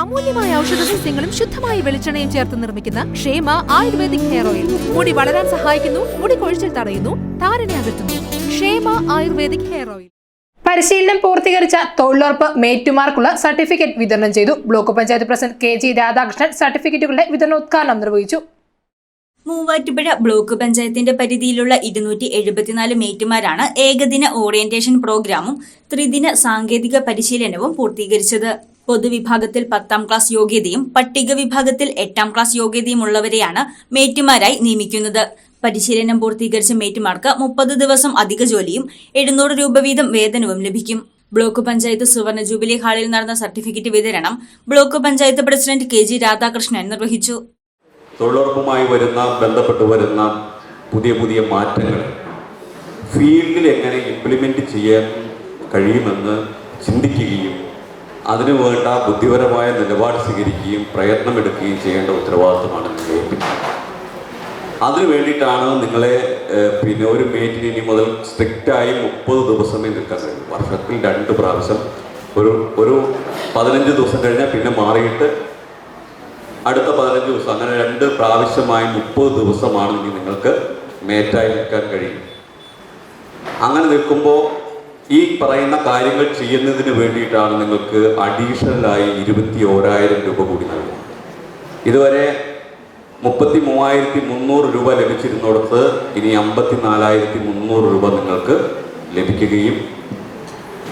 അമൂല്യമായ ഔഷധ സസ്യങ്ങളും ശുദ്ധമായ വെളിച്ചെണ്ണയും ചേർത്ത് നിർമ്മിക്കുന്ന ക്ഷേമ ആയുർവേദിക് ഹെയർ ഓയിൽ. മുടി വളരാൻ സഹായിക്കുന്നു മുടി കൊഴിച്ചിൽ തടയുന്നു താരനെ അകറ്റുന്നു. ക്ഷേമ ആയുർവേദിക് ഹെയർ ഓയിൽ. പരിശീലനം പൂർത്തീകരിച്ച തൊഴിലുറപ്പ് മേറ്റുമാർക്കുള്ള സർട്ടിഫിക്കറ്റ് വിതരണം ചെയ്തു block panchayat president K G Radhakrishnan. സർട്ടിഫിക്കറ്റുകളുടെ വിതരണോദ്ഘാടനം നിർവഹിച്ചു. മൂവാറ്റുപുഴ ബ്ലോക്ക് പഞ്ചായത്തിന്റെ പരിധിയിലുള്ള ഇരുന്നൂറ്റി എഴുപത്തിനാല് മേറ്റുമാരാണ് ഏകദിന ഓറിയന്റേഷൻ പ്രോഗ്രാമും ത്രിദിന സാങ്കേതിക പരിശീലനവും പൂർത്തീകരിച്ചത്. പൊതുവിഭാഗത്തിൽ പത്താം ക്ലാസ് യോഗ്യതയും പട്ടിക വിഭാഗത്തിൽ എട്ടാം ക്ലാസ് യോഗ്യതയും ഉള്ളവരെയാണ് മേറ്റുമാരായി നിയമിക്കുന്നത്. പരിശീലനം പൂർത്തീകരിച്ച മേറ്റുമാർക്ക് മുപ്പത് ദിവസം അധിക ജോലിയും എഴുന്നൂറ് രൂപ വീതം വേതനവും ലഭിക്കും. ബ്ലോക്ക് പഞ്ചായത്ത് സുവർണ ജൂബിലി ഹാളിൽ നടന്ന സർട്ടിഫിക്കറ്റ് വിതരണം block panchayat president K G Radhakrishnan നിർവഹിച്ചു. തൊഴിലുറപ്പുമായി വരുന്ന ബന്ധപ്പെട്ട് വരുന്ന പുതിയ പുതിയ മാറ്റങ്ങൾ ഫീൽഡിൽ എങ്ങനെ ഇംപ്ലിമെന്റ് ചെയ്യാൻ കഴിയുമെന്ന് ചിന്തിക്കുകയും അതിനു വേണ്ട ബുദ്ധിപരമായ നിലപാട് സ്വീകരിക്കുകയും പ്രയത്നമെടുക്കുകയും ചെയ്യേണ്ട ഉത്തരവാദിത്വമാണ് നിങ്ങളെ. അതിനു വേണ്ടിയിട്ടാണ് നിങ്ങളെ പിന്നെ ഒരു മീറ്റിന് ഇനി മുതൽ സ്ട്രിക്റ്റായി മുപ്പത് ദിവസമേ നിൽക്കാൻ കഴിയും. വർഷത്തിൽ രണ്ട് പ്രാവശ്യം. ഒരു ഒരു പതിനഞ്ച് ദിവസം കഴിഞ്ഞാൽ പിന്നെ മാറിയിട്ട് അടുത്ത പതിനഞ്ച് ദിവസം അങ്ങനെ രണ്ട് പ്രാവശ്യമായി മുപ്പത് ദിവസമാണ് ഇനി നിങ്ങൾക്ക് മേറ്റായി നിൽക്കാൻ കഴിയും. അങ്ങനെ നിൽക്കുമ്പോൾ ഈ പറയുന്ന കാര്യങ്ങൾ ചെയ്യുന്നതിന് വേണ്ടിയിട്ടാണ് നിങ്ങൾക്ക് അഡീഷണലായി ഇരുപത്തി ഓരായിരം രൂപ കൂടി നൽകുന്നത്. ഇതുവരെ മുപ്പത്തി മൂവായിരത്തി മുന്നൂറ് രൂപ ലഭിച്ചിരുന്നിടത്ത് ഇനി അമ്പത്തി നാലായിരത്തി മുന്നൂറ് രൂപ നിങ്ങൾക്ക് ലഭിക്കുകയും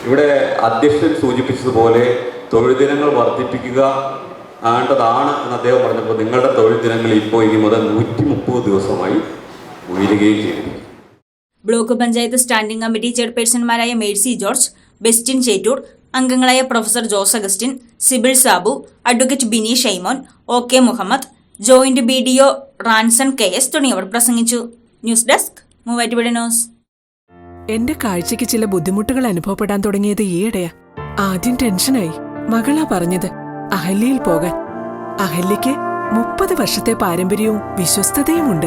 ഇവിടെ അധ്യക്ഷൻ സൂചിപ്പിച്ചതുപോലെ തൊഴിൽ ദിനങ്ങൾ വർദ്ധിപ്പിക്കുക ആണ്ടതാണ് എന്ന് അദ്ദേഹം പറഞ്ഞപ്പോൾ നിങ്ങളുടെ തൊഴിൽ ദിനങ്ങൾ ഇപ്പോൾ ഇനി മുതൽ നൂറ്റി മുപ്പത് ദിവസമായി ഉയരുകയും ചെയ്തിരിക്കും ബ്ലോക്ക് പഞ്ചായത്ത് സ്റ്റാൻഡിംഗ് കമ്മിറ്റി ചെയർപേഴ്സൺമാരായ മേഴ്സി ജോർജ് ബെസ്റ്റിൻ ചേറ്റൂർ അംഗങ്ങളായ professor Jose Augustine Sibil Sabu advocate Bini Shaimon O K Muhammad joint B D O Ranson K S തുടങ്ങിയവർ പ്രസംഗിച്ചു. News desk Muvattupuzha news. എന്റെ കാഴ്ചയ്ക്ക് ചില ബുദ്ധിമുട്ടുകൾ അനുഭവപ്പെടാൻ തുടങ്ങിയത് ഈയിടെയാ. ആദ്യം ടെൻഷനായി. മകളാ പറഞ്ഞത് അഹല്യയിൽ പോകാൻ. അഹല്യയ്ക്ക് മുപ്പത് വർഷത്തെ പാരമ്പര്യവും വിശ്വസ്തതയുമുണ്ട്.